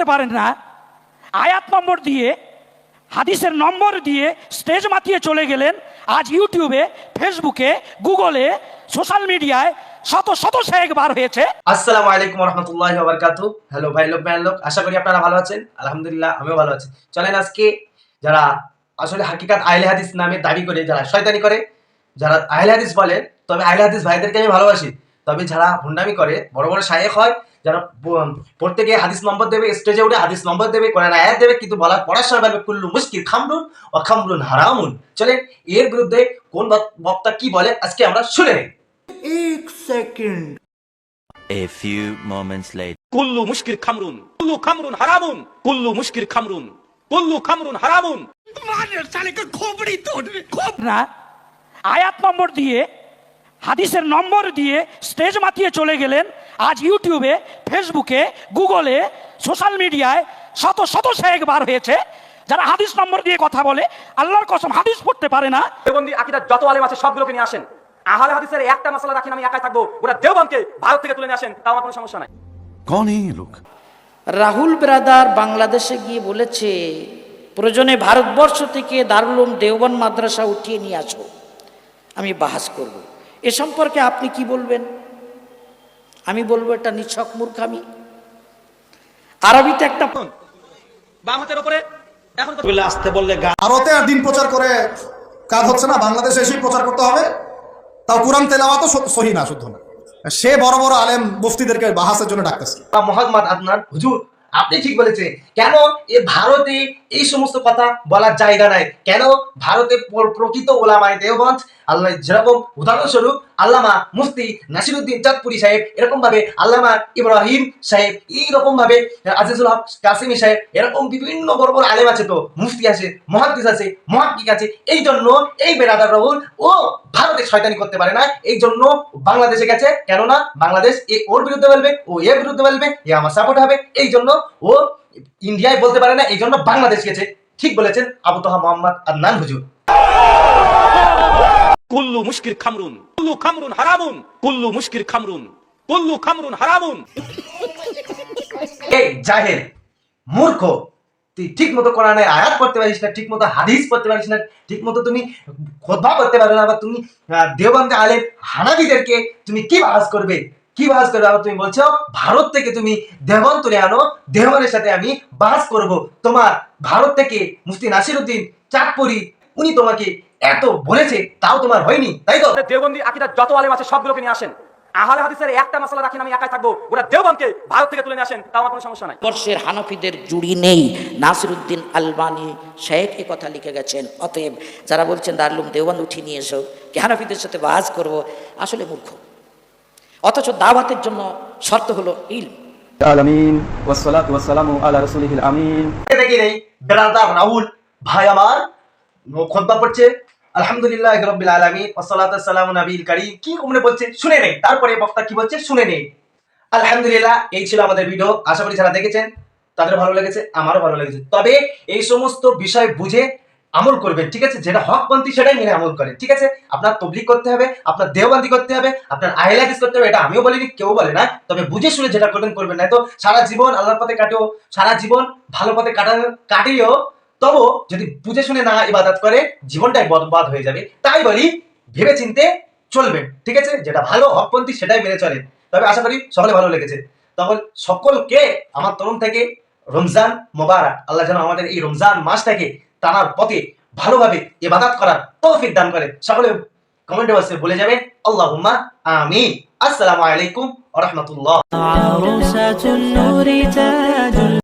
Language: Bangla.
করতে পারেন না, আয়াত নম্বর দিয়ে, হাদিসের নম্বর দিয়ে স্টেজ মাতিয়ে চলে গেলেন। আজ ইউটিউবে, ফেসবুকে, গুগলে, সোশ্যাল মিডিয়ায় শত শত শেখ বার হয়েছে। আসসালামু আলাইকুম রহমতুল্লাহ হ্যালো ভাই, লোক ভাই, লোক, আশা করি আপনারা ভালো আছেন। আলহামদুলিল্লাহ, আমিও ভালো আছি। চলেন আজকে যারা আসলে হাকিকাত আহলে হাদিস নামে দাবি করে, যারা শয়তানি করে, যারা আহলে হাদিস বলে, তবে আহলে হাদিস ভাইদেরকে আমি ভালোবাসি, তবে যারা হুন্ডামি করে, বড় বড় শায়েখ হয় যারা পড়তে গিয়ে হাদিস নম্বর দেবে স্টেজে উঠে হাদিস নম্বর দেবে কোরআন আয়াত দেবে কিন্তু বলা পড়ার সময় বলবে কুল্লু মুশকিল খামরুন ও খামরুন হারামুন। চলেন এর বিরুদ্ধে কোন বক্তা কি বলে আজকে আমরা শুনে নেই। এক second. A few moments later. কুল্লু মুশকির খামরুন কুল্লু খামরুন হারামুন কুল্লু মুশকির খামরুন কুল্লু খামরুন হারামুন। না আয়াত নম্বর দিয়ে হাদিসের নম্বর দিয়ে স্টেজ মাতিয়ে চলে গেলেন। আজ ইউটিউবে ফেসবুকে গুগলে সোশ্যাল মিডিয়ায় শত শত শেখ বার হয়েছে যারা হাদিস নম্বর দিয়ে কথা বলে আল্লাহর কসম হাদিস পড়তে পারে না। দেবন্দি আকিদার যত আলেম আছে সবগুলোকে নিয়ে আসেন। আহলে হাদিসের একটা মশলা রাখেন আমি একাই থাকব। ওরা দেওবন্দকে ভারত থেকে তুলে নিয়ে আসেন তাও কোনো সমস্যা নাই। কোন এই লোক? রাহুল ব্রাদার বাংলাদেশে গিয়ে বলেছে প্রয়োজনে ভারতবর্ষ থেকে দারুলুম দেওবন মাদ্রাসা উঠিয়ে নিয়ে আসো। আমি বাহাস করব। এ সম্পর্কে আপনি কি বলবেন? আমি বলব এটা নিছক মূর্খামি। আরবিতে একটা ফোন বামাতের উপরে এখন তো ভারতে আর দিন প্রচার করে কাজ হচ্ছে না বাংলাদেশে এসেই প্রচার করতে হবে। তাও কোরআন তেলাওয়াতও তো সহি না শুদ্ধ না। সে বড় বড় আলেম মুফতিদেরকে বাহাসের জন্য ডাকতেছে। মোহাম্মদ আদনান হুজুর আপনি ঠিক বলেছেন। কেন এ ভারতে এই সমস্ত কথা বলার জায়গা নাই? কেন ভারতে প্রকৃত ওলামায় দেওবন্দ, আল্লাহ যেরকম উদাহরণস্বরূপ আল্লামা মুফতি নাসিরুদ্দিন চাঁদপুরি সাহেব এরকম ভাবে আল্লামা ইব্রাহিম সাহেব এইরকম ভাবে আজিজুল হক কাসিমি সাহেব, এরকম বিভিন্ন বড় বড় আলেম আছে তো, মুফতি আছে, মহাদ্দিস আছে, মহাক্কিক আছে এই জন্য এই বেরাদার রহুল ও ভারতে শয়তানি করতে পারে না। এই জন্য বাংলাদেশে গেছে। কেননা বাংলাদেশ এ ওর বিরুদ্ধে বলবে ও এর বিরুদ্ধে বলবে এ আমার সাপোর্ট হবে। এই জন্য ও ইন্ডিয়ায় বলতে পারে না এই জন্য বাংলাদেশ গেছে। ঠিক বলেছেন আবু তোহা মোহাম্মদ আদনান হুজুর। কুল্লু মুশকির খামরুন কুল্লু খামরুন হারামুন কুল্লু মুশকির খামরুন কুল্লু খামরুন হারামুন। এই জাহেল মূর্খ তুই ঠিক মতো কোরআনে আয়াত পড়তে পারিস না ঠিক মতো হাদিস পড়তে পারিস না ঠিক মতো তুমি খোদবা করতে পারো না বা তুমি আহ, দেওবন্দে আলেম হানাবিদেরকে তুমি কি বাহাস করবে? কি বাহাস করবে? আবার তুমি বলছো ভারত থেকে তুমি দেওবন তুলে আনো দেওবনের সাথে আমি বাস করব। তোমার ভারত থেকে মুফতি নাসিরুদ্দিন চাঁদপুরি উনি তোমাকে এত বলেছে তাও তোমার হয়নি তাই তো? দেওবন্দি আকিদার যত আলেম আছে সবগুলোকে নিয়ে আসেন। আহলে হাদিসের একটা মশলা রাখেন আমি একাই থাকব। ওরা দেওবানকে ভারত থেকে তুলে নিয়ে আসেন তাও আমার কোনো সমস্যা নাই। বর্ষের হানফিদের জুড়ি নেই। নাসিরুদ্দিন আলবানি শেখ এ কথা লিখে গেছেন অতএব যারা বলছেন দারুম দেওবান উঠিয়ে নিয়ে এসো কি হানফিদের সাথে বাজ করব আসলে মূর্খ। অথচ দাওয়াতের জন্য শর্ত হলো ইলম। আলামিন ওয়াসসালাতু ওয়াসসালামু আলা রাসূলিহিল আমিন। দেখি নেই ব্রাদার রাহুল ভাই আমার খোদবা পড়ছে আলহামদুলিল্লাহ রব্বিল আলামিন, ওয়াসসালাতু ওয়াসসালামু নবিল কারীম। কি কোমনে বলছে? শুনে নেই। তারপরে বক্তা কি বলছে? শুনে নেই। আলহামদুলিল্লাহ, এই ছিল আমাদের ভিডিও আশা করি যারা দেখেছেন, তাদের ভালো লেগেছে, আমারও ভালো লেগেছে। তবে এই সমস্ত বিষয় বুঝে আমল করবেন, ঠিক আছে? যেটা হকপন্থী, সেটাই মেনে আমল করেন, ঠিক আছে? আপনার তবলিক করতে হবে, আপনার দেওবন্দি করতে হবে, আপনার আহলাদিস করতে হবে, এটা আমিও বলিনি, কেউ বলে না। তবে বুঝে শুনে যেটা করবেন করবেন। না তো সারা জীবন আল্লাহর পথে কাটেও, সারা জীবন ভালো পথে কাটানো কাটিয়েও তবু যদি বুঝে শুনে না ইবাদত করে, জীবনটাই বরবাদ হয়ে যাবে। তাই বলি ভেবে চিনতে চলবেন, ঠিক আছে? যেটা ভালো হকপন্থী সেটাই মেনে চলেন। তবে আশা করি সকলে ভালো লেগেছে। তখন সকলকে আমার তরুণ থেকে রমজান মোবারক, আল্লাহ যেন আমাদের এই রমজান মাসটাকে টানার পথে ভালোভাবে ইবাদত করার তৌফিক দান করে। সকলে কমেন্ট বক্সে বলে যাবে আল্লাহ আমিন। আসসালামু আলাইকুম ওয়া